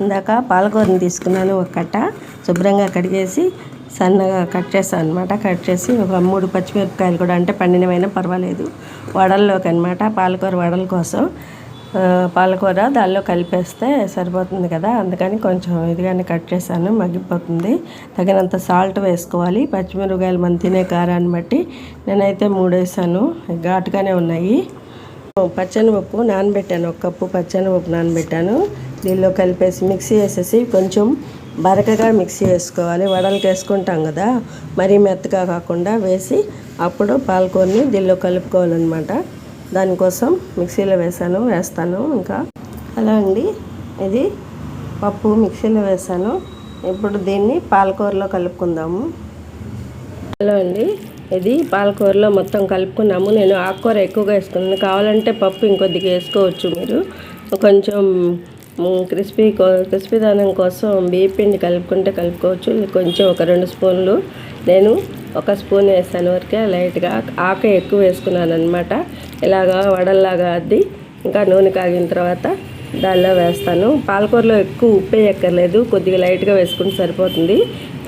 ఇందాక పాలకూరని తీసుకున్నాను ఒక కట్ట. శుభ్రంగా కడిగేసి సన్నగా కట్ చేస్తాను అనమాట కట్ చేసి ఒక మూడు పచ్చిమిరపకాయలు కూడా అంటే పండినవైనా పర్వాలేదు. వడల్లోకి అనమాట పాలకూర వడల కోసం. పాలకూర దానిలో కలిపేస్తే సరిపోతుంది కదా. అందుకని కొంచెం ఇదిగానే కట్ చేశాను. మగ్గిపోతుంది. తగినంత సాల్ట్ వేసుకోవాలి. పచ్చిమిరపకాయలు మనం తినే కారాన్ని బట్టి నేనైతే మూడు వేసాను ఘాటుగానే ఉన్నాయి. పచ్చనిపప్పు నానబెట్టాను. ఒక కప్పు పచ్చనిపప్పు నానబెట్టాను. దీనిలో కలిపేసి మిక్సీ వేసేసి కొంచెం బరకగా మిక్సీ వేసుకోవాలి. వడలకి వేసుకుంటాం కదా మరీ మెత్తగా కాకుండా వేసి అప్పుడు పాలకూరని దీనిలో కలుపుకోవాలన్నమాట. దానికోసం మిక్సీలో వేసాను వేస్తాను ఇంకా. అలా అండి. ఇది పప్పు మిక్సీలో వేసాను. ఇప్పుడు దీన్ని పాలకూరలో కలుపుకుందాము. హలో అండి. ఇది పాలకూరలో మొత్తం కలుపుకున్నాము. నేను ఆకుకూర ఎక్కువగా వేసుకున్నాను. కావాలంటే పప్పు ఇంకొద్దిగా వేసుకోవచ్చు మీరు. కొంచెం క్రిస్పీ క్రిస్పీ దానం కోసం బియ్య పిండి కలుపుకుంటే కలుపుకోవచ్చు. కొంచెం ఒక రెండు స్పూన్లు. నేను ఒక స్పూన్ వేసాను వరకే లైట్గా. ఆక ఎక్కువ వేసుకున్నాను అనమాట ఇలాగా వడల్లాగా అద్ది ఇంకా నూనె కాగిన తర్వాత దానిలో వేస్తాను. పాలకూరలో ఎక్కువ ఉప్పు వేయక్కర్లేదు. కొద్దిగా లైట్గా వేసుకుంటే సరిపోతుంది.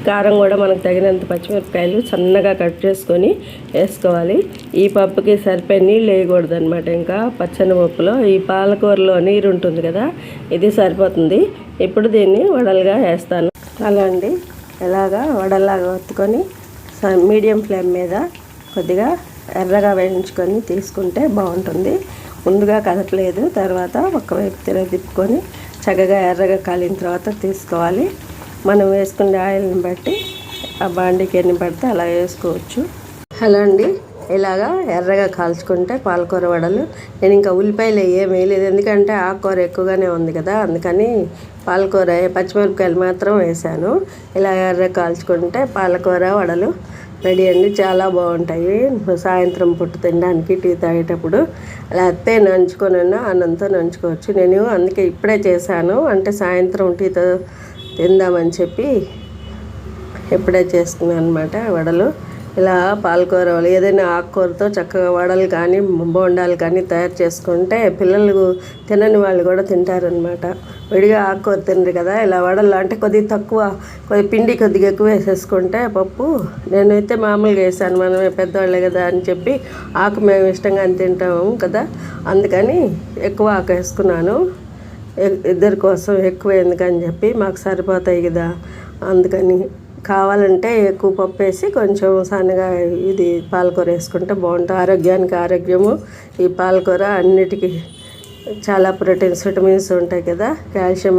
కారం కూడా మనకు తగినంత పచ్చిమిరపకాయలు సన్నగా కట్ చేసుకొని వేసుకోవాలి. ఈ పప్పుకి సరిపోయే నీళ్ళు వేయకూడదు అనమాట ఇంకా పచ్చని పప్పులో. ఈ పాలకూరలో నీరు ఉంటుంది కదా ఇది సరిపోతుంది. ఇప్పుడు దీన్ని వడలుగా వేస్తాను. అలా అండి. ఎలాగా వడల్లాగా ఒత్తుకొని స- మీడియం ఫ్లేమ్ మీద కొద్దిగా ఎర్రగా వేయించుకొని తీసుకుంటే బాగుంటుంది. ముందుగా కదపలేదు తర్వాత ఒకవైపు తిరగ తిప్పుకొని చక్కగా ఎర్రగా కాలిన తర్వాత తీసుకోవాలి. మనం వేసుకునే ఆయిల్ని బట్టి ఆ బాండీకి ఎన్ని పడితే అలా వేసుకోవచ్చు. హలో అండి ఇలాగా ఎర్రగా కాల్చుకుంటే పాలకూర వడలు. నేను ఇంకా ఉల్లిపాయలు ఏం వేయలేదు ఎందుకంటే ఆకుకూర ఎక్కువగానే ఉంది కదా అందుకని పాలకూర పచ్చిమిరపకాయలు మాత్రం వేసాను ఇలా ఎర్ర కాల్చుకుంటే పాలకూర వడలు రెడీ అండి చాలా బాగుంటాయి. సాయంత్రం పుట్టు తినడానికి టీ తాగేటప్పుడు లేకపోతే నంచుకొని అన్నంతో నంచుకోవచ్చు. నేను అందుకే ఇప్పుడే చేశాను అంటే సాయంత్రం టీతో తిందామని చెప్పి ఇప్పుడే చేసుకున్నాను అనమాట వడలు. ఇలా పాలకూర ఏదైనా ఆకుకూరతో చక్కగా వడలు కానీ బోండాలు కానీ తయారు చేసుకుంటే పిల్లలు తినని వాళ్ళు కూడా తింటారనమాట విడిగా ఆకుకూర తినరు కదా ఇలా వడలు అంటే కొద్దిగా తక్కువ కొద్ది పిండి కొద్దిగా ఎక్కువ వేసేసుకుంటే పప్పు నేనైతే మామూలుగా వేసాను మనమే పెద్దవాళ్ళే కదా అని చెప్పి ఆకు మేము ఇష్టంగా తింటాము కదా అందుకని ఎక్కువ ఆకు వేసుకున్నాను. ఇద్దరి కోసం ఎక్కువ ఎందుకని చెప్పి మాకు సరిపోతాయి కదా. అందుకని కావాలంటే ఎక్కువ పప్పు వేసి కొంచెం సన్నగా ఇది పాలకూర వేసుకుంటే బాగుంటుంది. ఆరోగ్యానికి ఆరోగ్యము. ఈ పాలకూర అన్నిటికీ చాలా ప్రోటీన్స్ విటమిన్స్ ఉంటాయి కదా. కాల్షియం